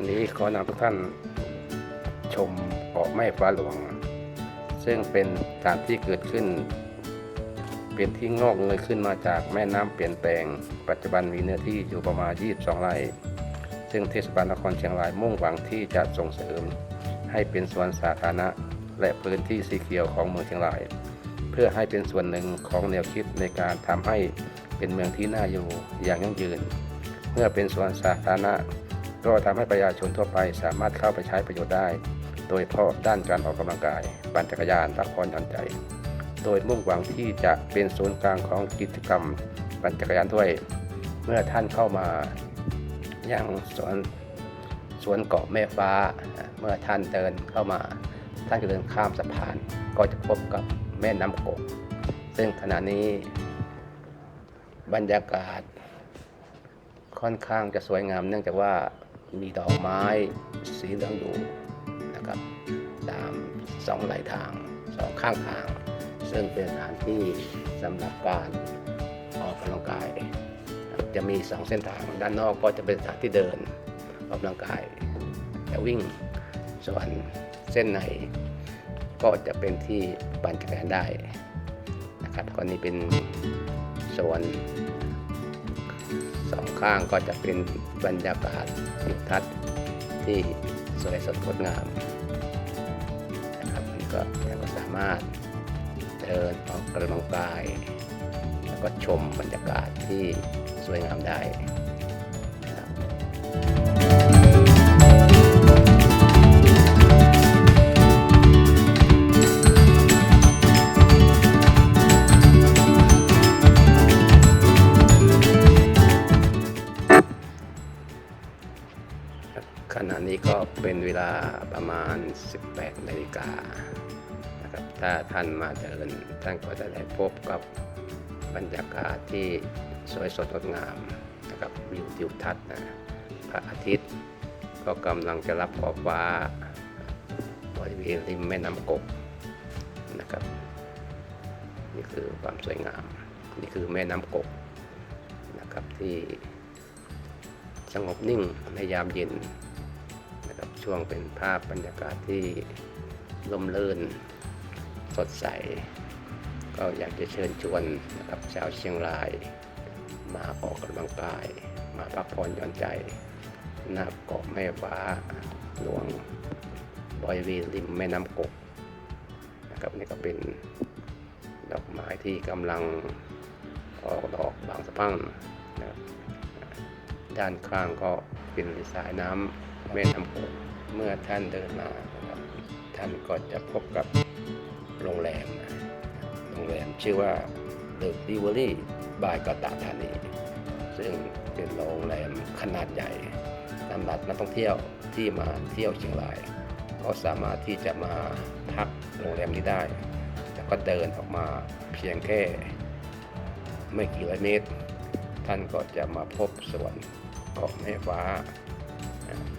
วันนี้ขอนำทุกท่านชมเกาะแม่ฟ้าหลวง ซึ่งเป็นการที่เกิดขึ้น เป็นที่งอกเงยขึ้นมาจากแม่น้ำเปลี่ยนแปลง ปัจจุบันมีเนื้อที่อยู่ประมาณ 22 ไร่ ซึ่งเทศบาลนครเชียงรายมุ่งหวังที่จะส่งเสริม ให้เป็นสวนสาธารณะ และพื้นที่สีเขียวของเมืองเชียงราย เพื่อให้เป็นส่วนหนึ่งของแนวคิดในการทำให้เป็นเมืองที่น่าอยู่อย่างยั่งยืน เมื่อเป็นสวนสาธารณะ ก็ทำให้ประชาชนทั่วไปสามารถเข้าไปใช้ประโยชน์ได้ โดยเฉพาะด้านการออกกำลังกาย ปั่นจักรยานพักผ่อนหย่อนใจ โดยมุ่งหวังที่จะเป็นศูนย์กลางของกิจกรรม ปั่นจักรยานด้วย เมื่อท่านเข้ามายังสวนสวนเกาะแม่ฟ้า เมื่อท่านเดินเข้ามา ท่านก็เดินข้ามสะพาน ก็จะพบกับแม่น้ำกก ซึ่งขณะนี้บรรยากาศค่อนข้างจะสวยงามเนื่องจากว่า มีดอกไม้สีเหลืองอยู่นะครับตามสองไหลทางสองข้างทาง ซึ่งเป็นสถานที่สำหรับการออกกำลังกาย จะมีสองเส้นทางด้านนอกก็จะเป็นสถานที่เดินออกกำลังกายจะวิ่งส่วนเส้นในก็จะเป็นที่ปั่นจักรยานได้นะครับก็นี่เป็นสวน สองข้างก็จะเป็นบรรยากาศทิวทัศน์ที่สวยสดงดงามนะครับมันก็ท่านก็สามารถเดินออกกำลังกาย แล้วก็ชมบรรยากาศที่สวยงามได้ เป็นเวลาประมาณ 18 นาฬิกานะครับ ถ้าท่านมาเดิน ท่านก็จะได้พบกับบรรยากาศที่สวยสดงดงามนะครับวิวทิวทัศน์นะพระอาทิตย์ก็กำลังจะรับขอบฟ้าบริเวณริมแม่น้ำกกนะครับ นี่คือความสวยงาม นี่คือแม่น้ำกกนะครับที่สงบนิ่งในยามเย็น ช่วงเป็นภาพบรรยากาศที่ลมลื่นสดใส ก็อยากจะเชิญชวนนะครับชาวเชียงราย มาออกกำลังกาย มาพักผ่อนหย่อนใจหน้าเกาะแม่ฟ้าหลวงบริเวณริมแม่น้ำกกนะครับนี่ก็เป็นดอกไม้ที่กำลังออกดอกบางสะพรั่งนะครับด้านข้างก็เป็นสายน้ำแม่น้ำโขง เมื่อท่านเดินมานะครับท่านก็จะพบกับโรงแรม โรงแรมชื่อว่า The d i v e r y by กาตาธานี ซึ่งเป็นโรงแรมขนาดใหญ่สำหรับนักท่องเที่ยวที่มาเที่ยวเชียงราย ก็สามารถที่จะมาพักโรงแรมนี้ได้แล้วก็เดินออกมาเพียงแค่ไม่กี่ร้อยเมตร ท่านก็จะมาพบสวนเกาะแม่ฟ้า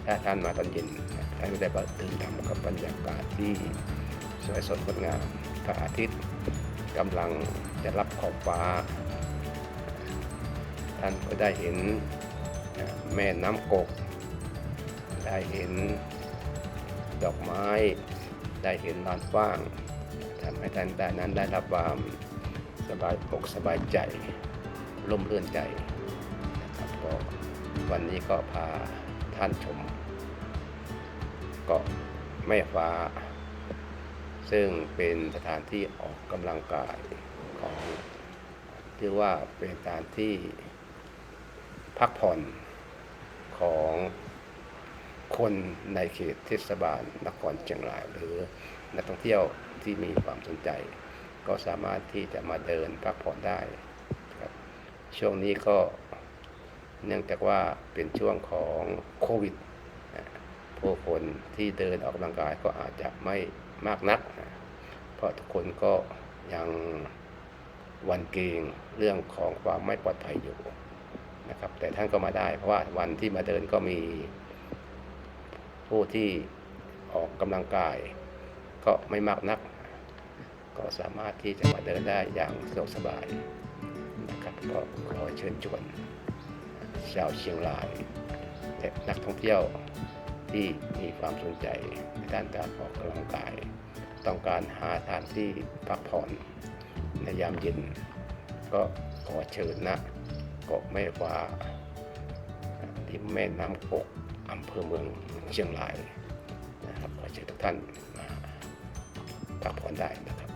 ถ้าท่านมาตอนเย็น ท่านก็ได้บัตื่นทำกับบรรยากาศที่สวยสดงดงามพระอาทิตย์กำลังจะรับขอบฟ้า ท่านก็ได้เห็นแม่น้ำกก ได้เห็นดอกไม้ ได้เห็นลานกว้างทำให้ท่านได้นั้นได้รับความสบายอกสบายใจร่มเรื่นใจนะครับก็วันนี้ก็พาท่านชม เกาะแม่ฟ้า ซึ่งเป็นสถานที่ออกกำลังกายของที่ว่าเป็นสถานที่พักผ่อนของคนในเขตเทศบาลนครเชียงรายหรือนักท่องเที่ยวที่มีความสนใจ ก็สามารถที่จะมาเดินพักผ่อนได้ช่วงนี้ก็เนื่องจากว่าเป็นช่วงของโควิด ผู้คนที่เดินออกกำลังกายก็อาจจะไม่มากนัก เพราะทุกคนก็ยังวันเกรงเรื่องของความไม่ปลอดภัยอยู่นะครับ แต่ท่านก็มาได้ เพราะว่าวันที่มาเดินก็มีผู้ที่ออกกำลังกาย ก็ไม่มากนัก ก็สามารถที่จะมาเดินได้อย่างสะดวกสบายนะครับก็ขอเชิญชวนชาวเชียงรายและนักท่องเที่ยว ที่มีความสนใจในด้านการออกกำลังกาย ต้องการหาสถานที่พักผ่อนในยามเย็น ก็ขอเชิญนะเกาะแม่วาที่แม่น้ำกกอำเภอเมืองเชียงรายนะครับขอเชิญทุกท่านมาพักผ่อนได้นะครับ